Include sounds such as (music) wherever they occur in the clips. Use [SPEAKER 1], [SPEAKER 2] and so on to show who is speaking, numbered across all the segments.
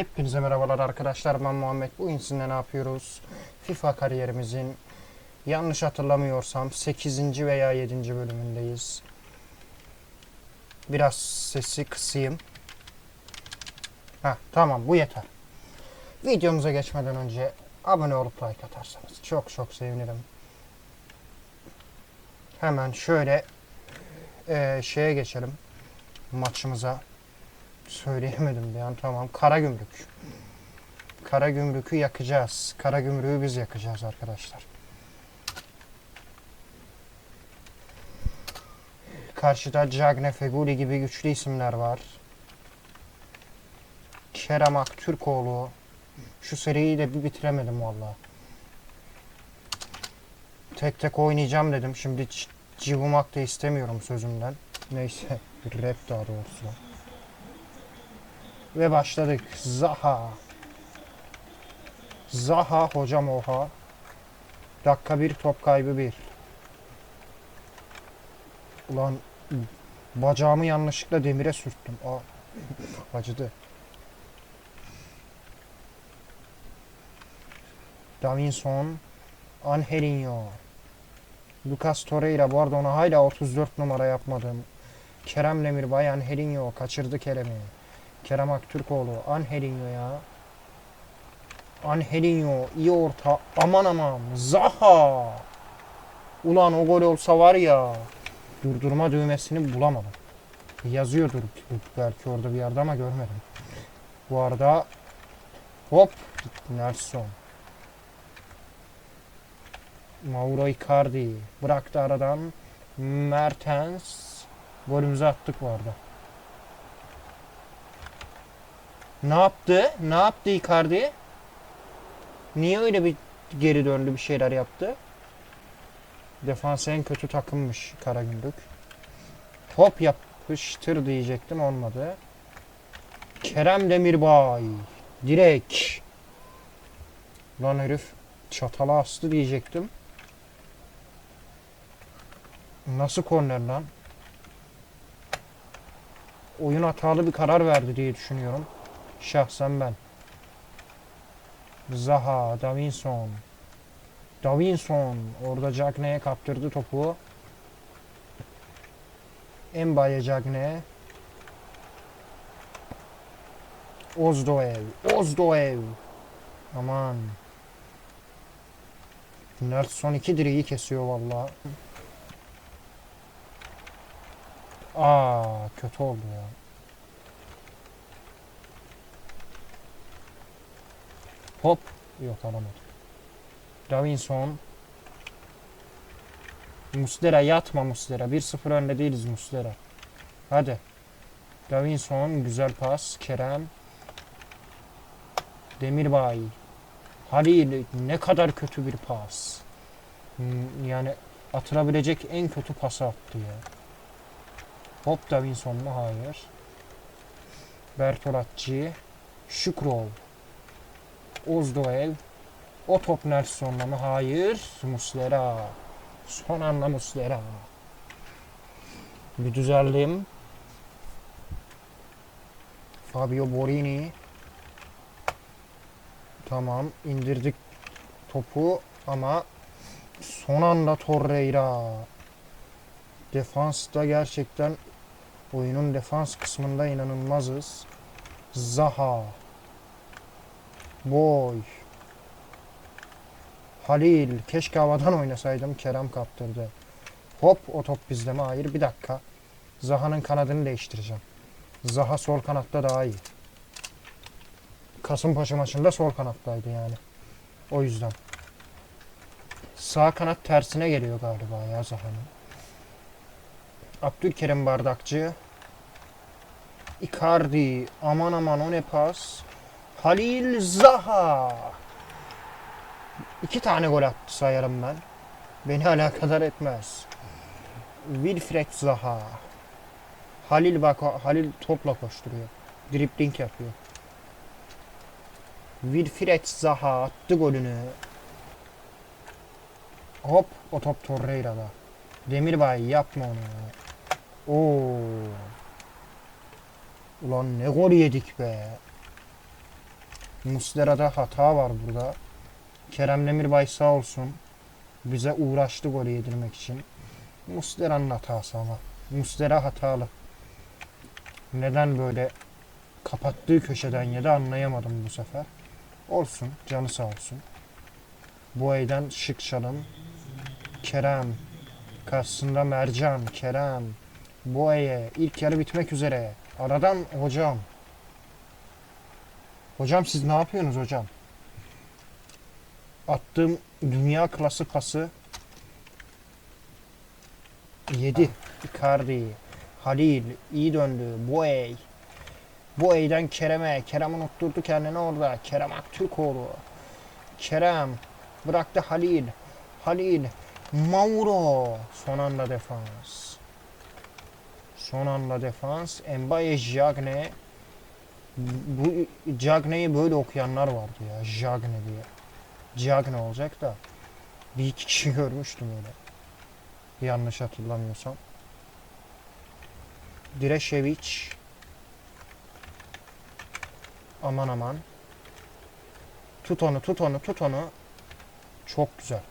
[SPEAKER 1] Hepinize merhabalar arkadaşlar ben Muhammed. Bugün sizinle ne yapıyoruz? FIFA kariyerimizin yanlış hatırlamıyorsam 8. veya 7. bölümündeyiz. Biraz sesi kısayım. Ha tamam bu yeter. Videomuza geçmeden önce abone olup like atarsanız çok çok sevinirim. Hemen şöyle eee, şeye geçelim maçımıza. Söyleyemedim bir an tamam. Kara gümrük. Kara gümrükü yakacağız. Kara gümrüğü biz yakacağız arkadaşlar. Karşıda Cagne Feguli gibi güçlü isimler var. Kerem Aktürkoğlu. Şu seriyi de bir bitiremedim valla. Tek tek oynayacağım dedim. Şimdi c- cıvımak da istemiyorum sözümden. Neyse. Rap daha doğrusu. Ve başladık. Zaha. Zaha hocam oha. Dakika bir top kaybı bir. Ulan bacağımı yanlışlıkla demire sürttüm. Aa, (laughs) acıdı. Davinson. Angelinho. Lucas Torreira bu arada ona hala 34 numara yapmadım. Kerem Demirbay Angelinho kaçırdı Kerem'i. Kerem Aktürkoğlu. Angelinho ya. Angelinho iyi orta. Aman aman. Zaha. Ulan o gol olsa var ya. Durdurma düğmesini bulamadım. Yazıyordur belki orada bir yerde ama görmedim. Bu arada hop Nelson. Mauro Icardi bıraktı aradan. Mertens golümüzü attık bu arada. Ne yaptı? Ne yaptı Icardi? Niye öyle bir geri döndü bir şeyler yaptı? Defans en kötü takımmış Karagümrük. Hop yapıştır diyecektim olmadı. Kerem Demirbay. Direkt. Lan herif çatala astı diyecektim. Nasıl korner lan? Oyun hatalı bir karar verdi diye düşünüyorum. Şahsen ben. Zaha, Davinson. Davinson orada Cagne'ye kaptırdı topu. Mbaye Cagne. Ozdoev. Ozdoev. Aman. Nelson iki direği kesiyor vallahi. Aa kötü oldu ya. Hop. Yok alamadım. Davinson. Muslera yatma Muslera. 1-0 önde değiliz Muslera. Hadi. Davinson güzel pas. Kerem. Demirbay. Halil ne kadar kötü bir pas. Hmm, Yani atılabilecek en kötü pası attı ya. Hop Davinson mu? Hayır. Bertolacci. Şükrov. Ozdoev. O top Nelson'la mı? Hayır. Muslera. Son anda Muslera. Bir düzeldim. Fabio Borini. Tamam indirdik topu ama son anda Torreira. Defansta gerçekten oyunun defans kısmında inanılmazız. Zaha. Boy. Halil. Keşke havadan oynasaydım. Kerem kaptırdı. Hop o top bizde mi? Hayır. Bir dakika. Zaha'nın kanadını değiştireceğim. Zaha sol kanatta daha iyi. Kasımpaşa maçında sol kanattaydı yani. O yüzden. Sağ kanat tersine geliyor galiba ya Zaha'nın. Abdülkerim Bardakçı. Icardi. Aman aman o ne pas. Halil Zaha. İki tane gol attı sayarım ben. Beni alakadar etmez. Wilfred Zaha. Halil bak Halil topla koşturuyor. Dribling yapıyor. Wilfred Zaha attı golünü. Hop o top Torreira'da. Demirbay yapma onu. Oo. Ulan ne gol yedik be. Muslera'da hata var burada. Kerem Demirbay sağ olsun. Bize uğraştı golü yedirmek için. Muslera'nın hatası ama. Muslera hatalı. Neden böyle kapattığı köşeden yedi anlayamadım bu sefer. Olsun. Canı sağ olsun. Bu aydan şık çalım. Kerem. Karşısında Mercan. Kerem. Boye. ilk yarı bitmek üzere. Aradan hocam. Hocam siz ne yapıyorsunuz hocam? Attığım dünya klası pası 7. Icardi. Halil iyi döndü. Boey. Boey'den Kerem'e. Kerem unutturdu kendini orada. Kerem Aktürkoğlu. Kerem. Bıraktı Halil. Halil. Mauro. Son anda defans. Son anda defans. Mbaye Jagne. Bu Jagne'yi böyle okuyanlar vardı ya. Jagne diye. Jagne olacak da. Bir iki kişi (laughs) görmüştüm öyle. Yanlış hatırlamıyorsam. Direşeviç. Aman aman. Tut onu, tut onu, tut onu. Çok güzel.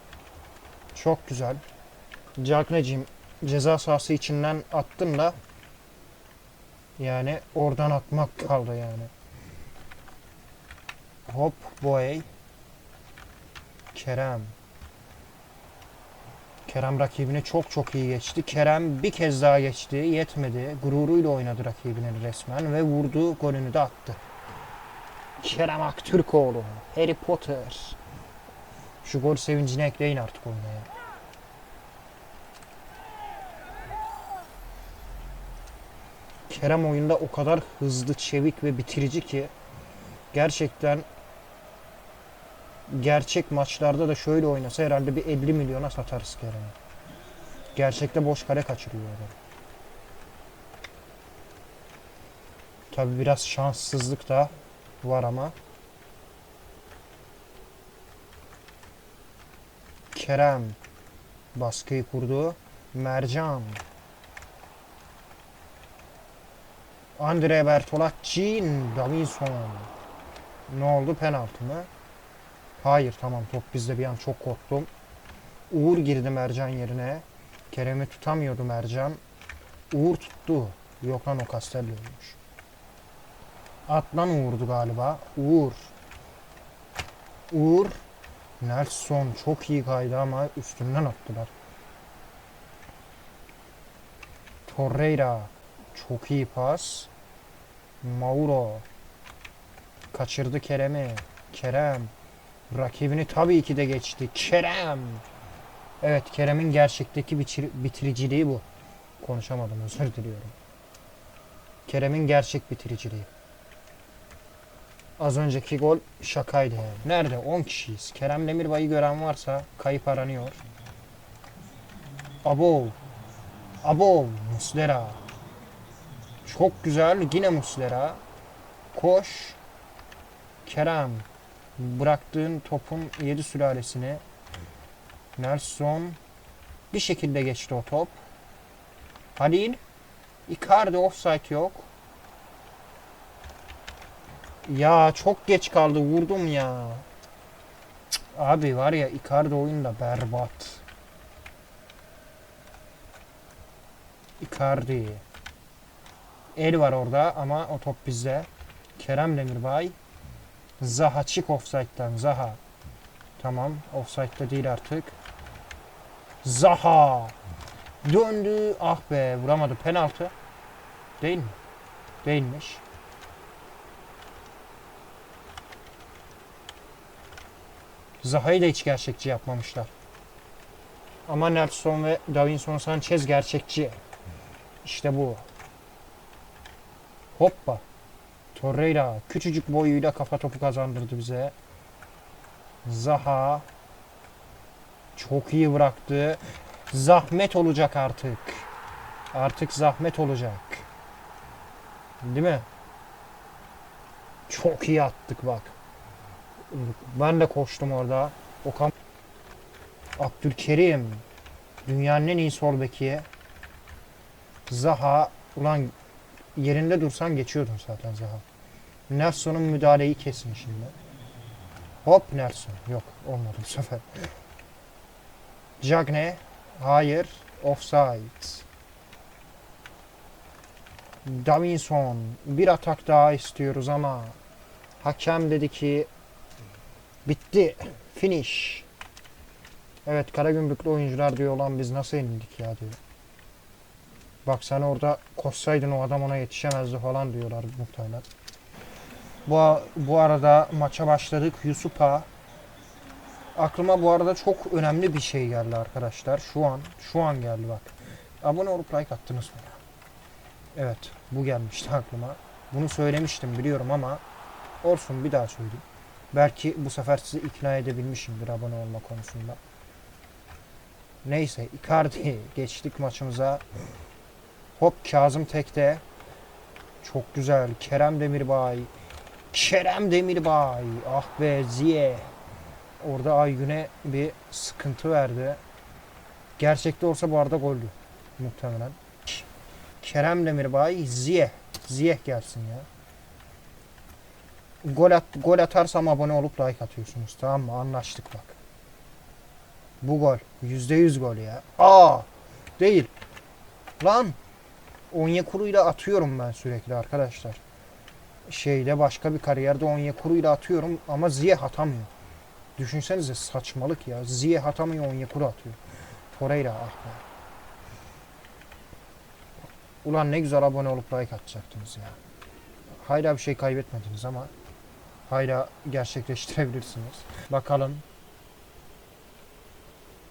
[SPEAKER 1] Çok güzel. Cagneciğim ceza sahası içinden attın da yani oradan atmak kaldı yani. Hop boy. Kerem. Kerem rakibini çok çok iyi geçti. Kerem bir kez daha geçti. Yetmedi. Gururuyla oynadı rakibini resmen ve vurdu. Golünü de attı. Kerem Aktürkoğlu. Harry Potter. Şu gol sevincini ekleyin artık oyuna ya. Kerem oyunda o kadar hızlı, çevik ve bitirici ki gerçekten gerçek maçlarda da şöyle oynasa herhalde bir 50 milyona satarız Kerem'i. Gerçekte boş kare kaçırıyor adam. Tabi biraz şanssızlık da var ama. Kerem baskıyı kurdu. Mercan. Andre Bertolacci, Davinson. Ne oldu? Penaltı mı? Hayır tamam top bizde bir an çok korktum. Uğur girdi Mercan yerine. Kerem'i tutamıyordu Mercan. Uğur tuttu. Yok lan o Castello'ymuş. Atlan Uğur'du galiba. Uğur. Uğur. Nelson çok iyi kaydı ama üstünden attılar. Torreira. Çok iyi pas. Mauro. Kaçırdı Kerem'i. Kerem. Rakibini tabii ki de geçti. Kerem. Evet Kerem'in gerçekteki bitir- bitiriciliği bu. Konuşamadım özür diliyorum. Kerem'in gerçek bitiriciliği. Az önceki gol şakaydı. Nerede? 10 kişiyiz. Kerem Demirbay'ı gören varsa kayıp aranıyor. Abo. Abo. Muslera. Çok güzel. Yine Muslera. Koş. Kerem. Bıraktığın topun 7 sülalesini. Nelson. Bir şekilde geçti o top. Halil. Icardi offside yok. Ya çok geç kaldı vurdum ya. Cık, Abi var ya Icardi oyunda berbat. Icardi. El var orada ama o top bizde. Kerem Demirbay. Zaha çık offside'den Zaha. Tamam offside'da değil artık. Zaha. Döndü. Ah be vuramadı. Penaltı. Değil mi? Değilmiş. Zaha'yı da hiç gerçekçi yapmamışlar. Ama Nelson ve Davinson Sanchez gerçekçi. İşte bu. Hoppa. Torreira küçücük boyuyla kafa topu kazandırdı bize. Zaha çok iyi bıraktı. Zahmet olacak artık. Artık zahmet olacak. Değil mi? Çok iyi attık bak. Ben de koştum orada. Okan Abdülkerim. Dünyanın en iyi sol beki. Zaha. Ulan yerinde dursan geçiyordun zaten Zaha. Nelson'un müdahaleyi kesin şimdi. Hop Nelson. Yok olmadı bu sefer. Cagne. Hayır. Offside. Davinson. Bir atak daha istiyoruz ama hakem dedi ki bitti. Finish. Evet Karagümrüklü oyuncular diyor olan biz nasıl yenildik ya diyor. Bak sen orada koşsaydın o adam ona yetişemezdi falan diyorlar muhtemelen. Bu, bu arada maça başladık. Yusup'a aklıma bu arada çok önemli bir şey geldi arkadaşlar. Şu an şu an geldi bak. Abone olup like attınız mı? Evet bu gelmişti aklıma. Bunu söylemiştim biliyorum ama olsun bir daha söyleyeyim. Belki bu sefer sizi ikna edebilmişimdir abone olma konusunda. Neyse Icardi (laughs) geçtik maçımıza. Hop Kazım Tek'te. Çok güzel. Kerem Demirbay. Kerem Demirbay. Ah be Ziye. Orada Aygün'e bir sıkıntı verdi. Gerçekte olsa bu arada goldü. Muhtemelen. Kerem Demirbay. Ziye. Ziye gelsin ya. Gol, at, gol atarsam abone olup like atıyorsunuz. Tamam mı? Anlaştık bak. Bu gol. %100 gol ya. Aa! Değil. Lan! Onyekuru'yla atıyorum ben sürekli arkadaşlar. Şeyde başka bir kariyerde Onyekuru'yla atıyorum ama Ziyeh atamıyor. Düşünsenize saçmalık ya. Ziyeh atamıyor Onyekuru atıyor. Torreira ah be. Ulan ne güzel abone olup like atacaktınız ya. Hala bir şey kaybetmediniz ama hala gerçekleştirebilirsiniz. Bakalım.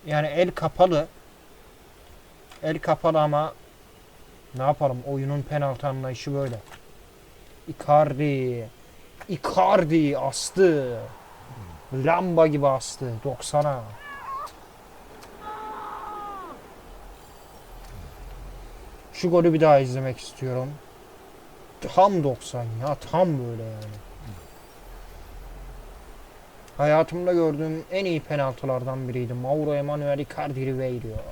[SPEAKER 1] Yani el kapalı. El kapalı ama ne yapalım? Oyunun penaltı anlayışı böyle. Icardi. Icardi astı. Lamba gibi astı. 90'a. Şu golü bir daha izlemek istiyorum. Tam 90 ya. Tam böyle yani. Hayatımda gördüğüm en iyi penaltılardan biriydi. Mauro Emanuel Icardi Ribeiro.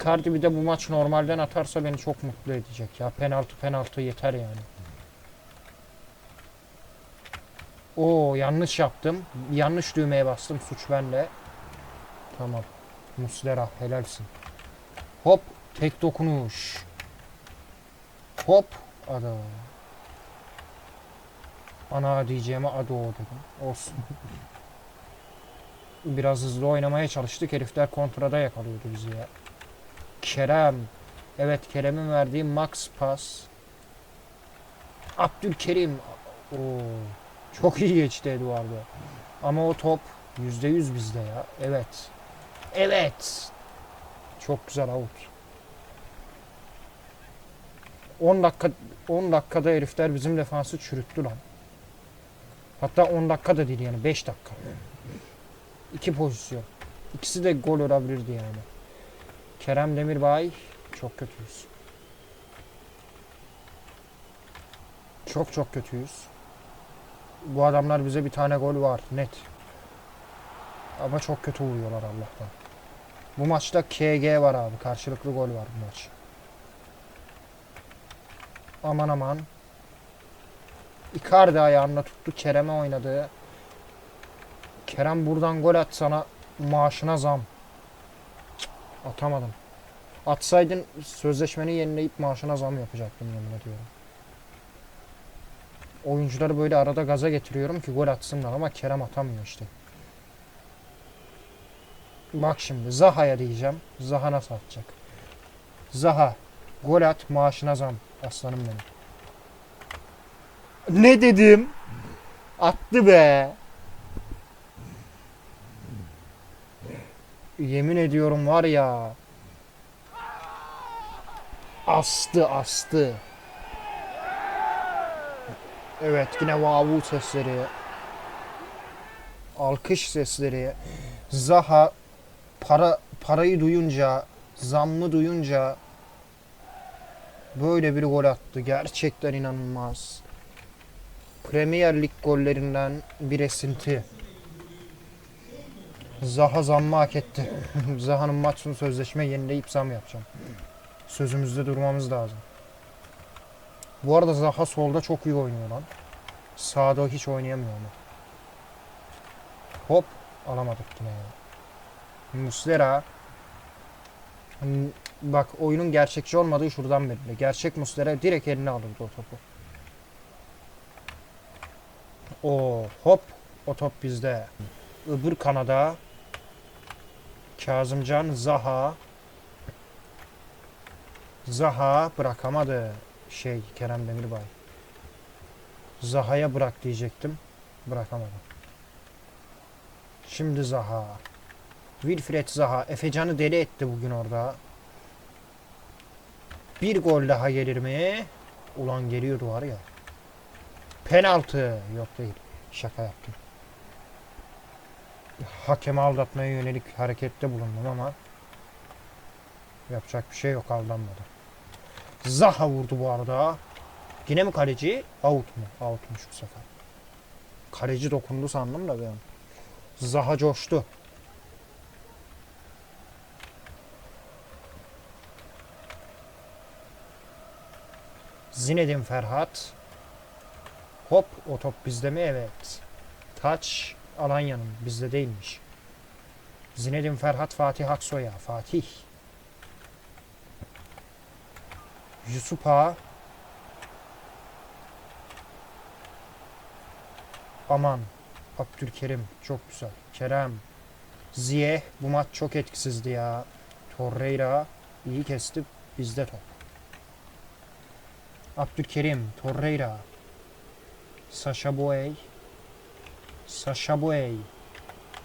[SPEAKER 1] Icardi bir de bu maç normalden atarsa beni çok mutlu edecek ya. Penaltı penaltı yeter yani. Oo yanlış yaptım. Yanlış düğmeye bastım. Suç bende. Tamam. Muslera helalsin. Hop tek dokunuş. Hop ada. Ana diyeceğime ado dedim. Olsun. Biraz hızlı oynamaya çalıştık. Herifler kontrada yakalıyordu bizi ya. Kerem. Evet Kerem'in verdiği max pas. Abdülkerim. Oo. Çok iyi geçti Eduardo. Ama o top %100 bizde ya. Evet. Evet. Çok güzel out. 10 dakika 10 dakikada herifler bizim defansı çürüttü lan. Hatta 10 dakika da değil yani 5 dakika. İki pozisyon. İkisi de gol olabilirdi yani. Kerem Demirbay çok kötüyüz. Çok çok kötüyüz. Bu adamlar bize bir tane gol var net. Ama çok kötü vuruyorlar Allah'tan. Bu maçta KG var abi. Karşılıklı gol var bu maç. Aman aman. Icardi ayağında tuttu. Kerem'e oynadı. Kerem buradan gol at sana maaşına zam. Atamadım. Atsaydın sözleşmeni yenileyip maaşına zam yapacaktım yemin ediyorum. Oyuncuları böyle arada gaza getiriyorum ki gol atsınlar ama Kerem atamıyor işte. Bak şimdi Zaha'ya diyeceğim. Zaha nasıl atacak? Zaha gol at maaşına zam. Aslanım benim. Ne dedim? Attı be. Yemin ediyorum var ya. Astı astı. Evet yine vavu sesleri. Alkış sesleri. Zaha para parayı duyunca, zammı duyunca böyle bir gol attı. Gerçekten inanılmaz. Premier Lig gollerinden bir esinti. Zaha zammı hak etti. (laughs) Zaha'nın maç sonu sözleşme yenileyip zam yapacağım. Sözümüzde durmamız lazım. Bu arada Zaha solda çok iyi oynuyor lan. Sağda hiç oynayamıyor ama. Hop alamadık yine ya. Muslera. Hmm, Bak oyunun gerçekçi olmadığı şuradan belli. Gerçek Muslera direkt eline alırdı o topu. O hop o top bizde. Öbür kanada Kazımcan Zaha Zaha bırakamadı şey Kerem Demirbay. Zaha'ya bırak diyecektim. Bırakamadım. Şimdi Zaha. Wilfred Zaha. Efecan'ı deli etti bugün orada. Bir gol daha gelir mi? Ulan geliyordu var ya. Penaltı. Yok değil. Şaka yaptım. Hakemi aldatmaya yönelik harekette bulundum ama yapacak bir şey yok aldanmadı. Zaha vurdu bu arada. Yine mi kaleci? Out mu? Outmuş bu sefer. Kaleci dokundu sandım da ben. Zaha coştu. Zinedine Ferhat. Hop o top bizde mi? Evet. Taç Alanya'nın bizde değilmiş. Zinedine Ferhat Fatih Aksoy'a. Fatih. Yusuf Ağa. Aman. Abdülkerim. Çok güzel. Kerem. Ziyeh. Bu maç çok etkisizdi ya. Torreira. iyi kesti. Bizde top. Abdülkerim. Torreira. Sasha Boey. Sasha Boey.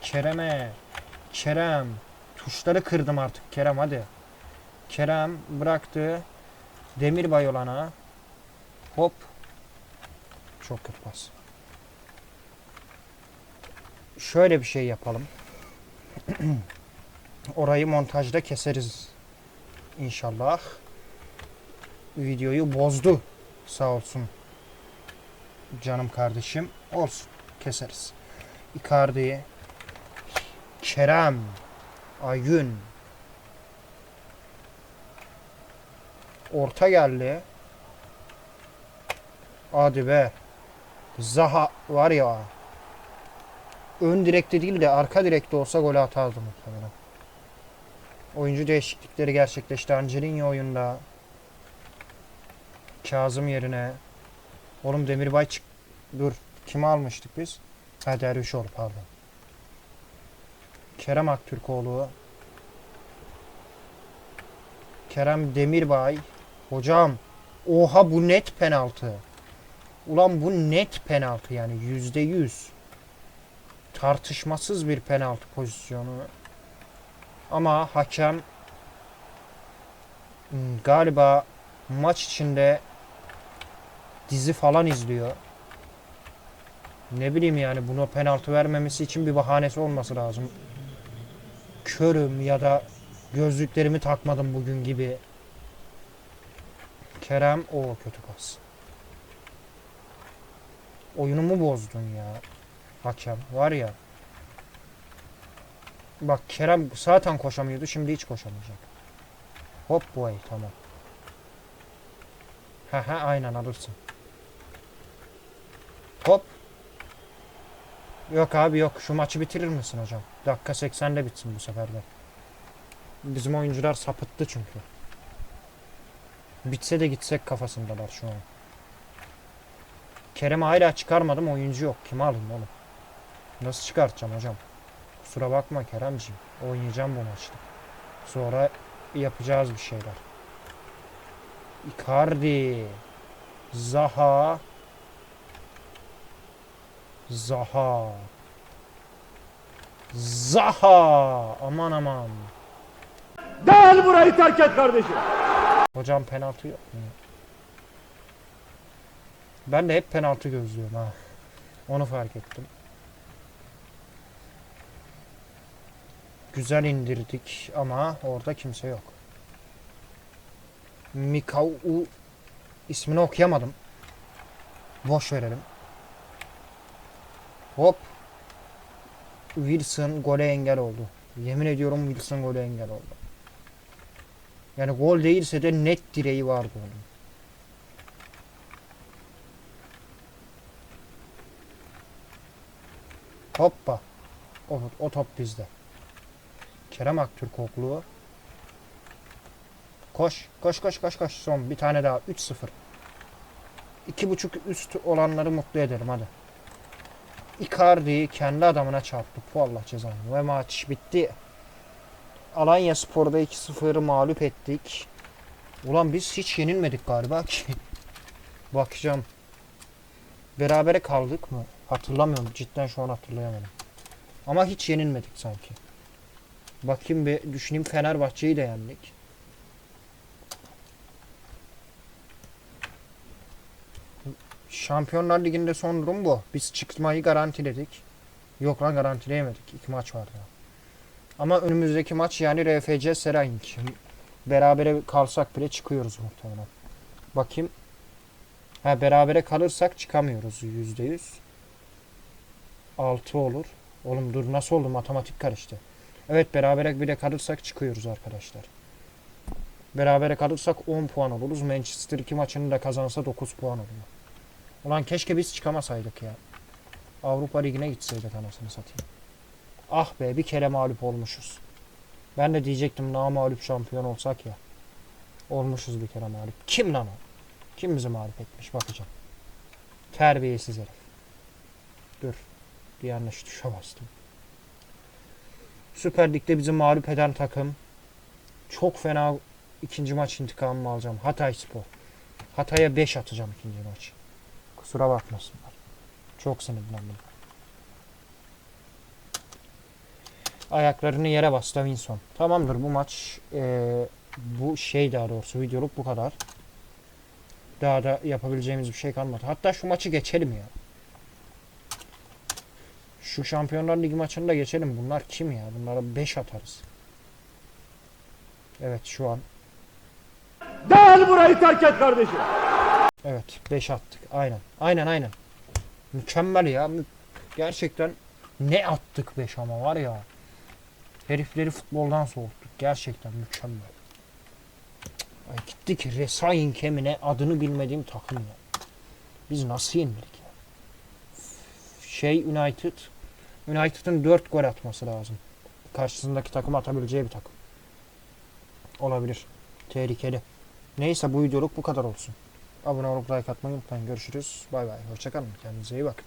[SPEAKER 1] Kerem'e. Kerem. Tuşları kırdım artık Kerem hadi. Kerem bıraktı. Demirbay olana. Hop. Çok kötü pas. Şöyle bir şey yapalım. (clears throat) Orayı montajda keseriz. İnşallah. Videoyu bozdu. Sağ olsun. Canım kardeşim. Olsun. Keseriz. Icardi. Kerem. Aygün. Orta geldi. Hadi be. Zaha var ya. Ön direkte değil de arka direkte olsa gol atardı muhtemelen. Oyuncu değişiklikleri gerçekleşti. Angelino oyunda. Kazım yerine. Oğlum Demirbay çık. Dur. Kimi almıştık biz? Ha Dervişoğlu pardon. Kerem Aktürkoğlu. Kerem Demirbay. Hocam. Oha bu net penaltı. Ulan bu net penaltı yani yüzde yüz. Tartışmasız bir penaltı pozisyonu. Ama hakem hmm, galiba maç içinde dizi falan izliyor. Ne bileyim yani buna penaltı vermemesi için bir bahanesi olması lazım. Körüm ya da gözlüklerimi takmadım bugün gibi. Kerem o kötü pas. Oyunumu bozdun ya. Hakem var ya. Bak Kerem zaten koşamıyordu şimdi hiç koşamayacak. Hop boy tamam. Ha ha aynen alırsın. Hop. Yok abi yok şu maçı bitirir misin hocam? Dakika 80'de bitsin bu sefer de. Bizim oyuncular sapıttı çünkü. Bitse de gitsek kafasındalar şu an. Kerem'i hala çıkarmadım oyuncu yok. Kimi alayım oğlum? Nasıl çıkartacağım hocam? Kusura bakma Keremciğim. Oynayacağım bu maçta. Sonra yapacağız bir şeyler. Icardi. Zaha. Zaha. Zaha. Aman aman.
[SPEAKER 2] Gel burayı terk et kardeşim.
[SPEAKER 1] Hocam penaltı yok mu? Ben de hep penaltı gözlüyorum ha. Onu fark ettim. Güzel indirdik ama orada kimse yok. Mikau ismini okuyamadım. Boş verelim. Hop. Wilson gole engel oldu. Yemin ediyorum Wilson gole engel oldu. Yani gol değilse de net direği vardı onun. Hoppa. O, o top bizde. Kerem Aktürk okluğu. Koş. Koş koş koş koş. Son bir tane daha. 3-0. 2.5 üst olanları mutlu ederim hadi. Icardi kendi adamına çarptı. Bu Allah cezanı. Ve maç bitti. Alanya Spor'da 2-0 mağlup ettik. Ulan biz hiç yenilmedik galiba ki. (laughs) Bakacağım. Berabere kaldık mı? Hatırlamıyorum. Cidden şu an hatırlayamadım. Ama hiç yenilmedik sanki. Bakayım bir düşüneyim Fenerbahçe'yi de yendik. Şampiyonlar Ligi'nde son durum bu. Biz çıkmayı garantiledik. Yok lan garantileyemedik. İki maç vardı. Ama önümüzdeki maç yani RFC Seraing. Berabere kalsak bile çıkıyoruz muhtemelen. Bakayım. Ha berabere kalırsak çıkamıyoruz yüzde yüz. 6 olur. Oğlum dur nasıl oldu matematik karıştı. Evet berabere bile kalırsak çıkıyoruz arkadaşlar. Berabere kalırsak 10 puan oluruz. Manchester 2 maçını da kazansa 9 puan oluyor. Ulan keşke biz çıkamasaydık ya. Avrupa Ligi'ne gitseydik anasını satayım. Ah be bir kere mağlup olmuşuz. Ben de diyecektim na mağlup şampiyon olsak ya. Olmuşuz bir kere mağlup. Kim lan o? Kim bizi mağlup etmiş bakacağım. Terbiyesiz herif. Dur. Bir yanlış tuşa bastım. Süper Lig'de bizi mağlup eden takım. Çok fena ikinci maç intikamımı alacağım. Hatay Spor. Hatay'a 5 atacağım ikinci maç. Kusura bakmasınlar. Çok sinirlendim. Ayaklarını yere bas Davinson. Tamamdır bu maç. eee, bu şey daha doğrusu videoluk bu kadar. Daha da yapabileceğimiz bir şey kalmadı. Hatta şu maçı geçelim ya. Şu Şampiyonlar Ligi maçını da geçelim. Bunlar kim ya? Bunlara 5 atarız. Evet şu an.
[SPEAKER 2] Gel burayı terk et kardeşim.
[SPEAKER 1] Evet 5 attık. Aynen. Aynen aynen. Mükemmel ya. Gerçekten ne attık 5 ama var ya. Herifleri futboldan soğuttuk. Gerçekten mükemmel. Ay gittik Resayin Kemine adını bilmediğim takım ya. Biz nasıl yenildik ya? Şey United. United'ın 4 gol atması lazım. Karşısındaki takım atabileceği bir takım. Olabilir. Tehlikeli. Neyse bu videoluk bu kadar olsun. Abone olup like atmayı unutmayın. Görüşürüz. Bay bay. Hoşçakalın. Kendinize iyi bakın.